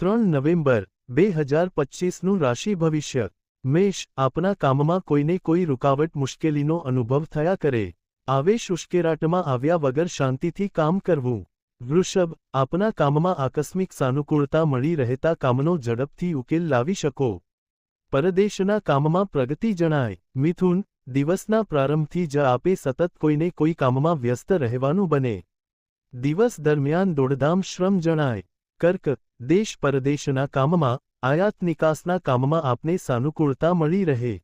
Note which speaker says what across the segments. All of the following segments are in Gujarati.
Speaker 1: ત્રણ નવેમ્બર, બે હજાર પચીસનું રાશિ ભવિષ્ય. મેષ, આપના કામમાં કોઈને કોઈ રૂકાવટ મુશ્કેલીનો અનુભવ થયા કરે. આવેશ ઉશ્કેરાટમાં આવ્યા વગર શાંતિથી કામ કરવું. વૃષભ, આપના કામમાં આકસ્મિક સાનુકૂળતા મળી રહેતા કામનો ઝડપથી ઉકેલ લાવી શકો. પરદેશના કામમાં પ્રગતિ જણાય. મિથુન, દિવસના પ્રારંભથી જ આપે સતત કોઈને કોઈ કામમાં વ્યસ્ત રહેવાનું બને. દિવસ દરમિયાન દોડધામ શ્રમ જણાય. કર્ક, દેશ પરદેશના કામમાં, આયાત નિકાસના કામમાં આપને સાનુકૂળતા મળી રહે.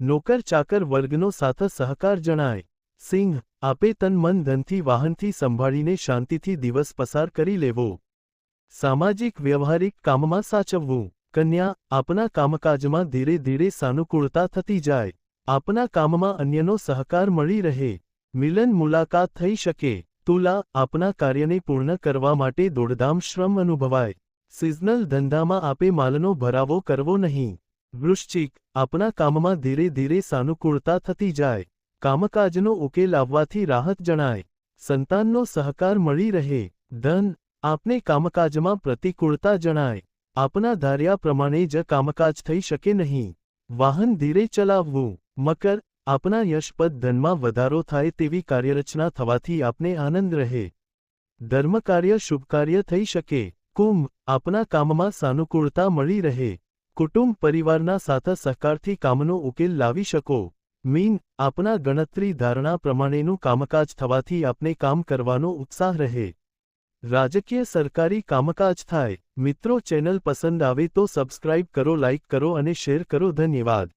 Speaker 1: નોકર ચાકર વર્ગનો સાથ સહકાર જણાય. સિંહ, આપે તન મન ધનથી વાહનથી સંભાળીને શાંતિથી દિવસ પસાર કરી લેવો. સામાજિક વ્યવહારિક કામમાં સાચવવું. કન્યા, આપના કામકાજમાં ધીરે ધીરે સાનુકૂળતા થતી જાય. આપના કામમાં અન્યનો સહકાર મળી રહે. મિલન મુલાકાત થઈ શકે. તુલા આપના કાર્યને પૂર્ણ કરવા માટે દોડધામ શ્રમ અનુભવાય. સિઝનલ ધંધામાં આપે માલનો ભરાવો કરવો નહીં. વૃશ્ચિક, આપના કામમાં ધીરે ધીરે સાનુકૂળતા થતી જાય. કામકાજનો ઉકેલ આવવાથી રાહત જણાય. સંતાનનો સહકાર મળી રહે. ધન, આપને કામકાજમાં પ્રતિકૂળતા જણાય. આપના ધાર્યા પ્રમાણે જ કામકાજ થઈ શકે નહીં. વાહન ધીરે ચલાવવું. મકર આપના યશપદ ધનમાં વધારો થાય તેવી કાર્યરચના થવાથી આપને આનંદ રહે. ધર્મકાર્ય શુભકાર્ય થઈ શકે. કુંભ આપના કામમાં સાનુકૂળતા મળી રહે. કુટુંબ પરિવારના સાથ સહકારથી કામનો ઉકેલ લાવી શકો. મીન આપના ગણતરી ધારણા પ્રમાણેનું કામકાજ થવાથી આપને કામ કરવાનો ઉત્સાહ રહે. રાજકીય સરકારી કામકાજ થાય. મિત્રો ચેનલ પસંદ આવે તો સબસ્ક્રાઇબ કરો, લાઇક કરો અને શેર કરો. ધન્યવાદ.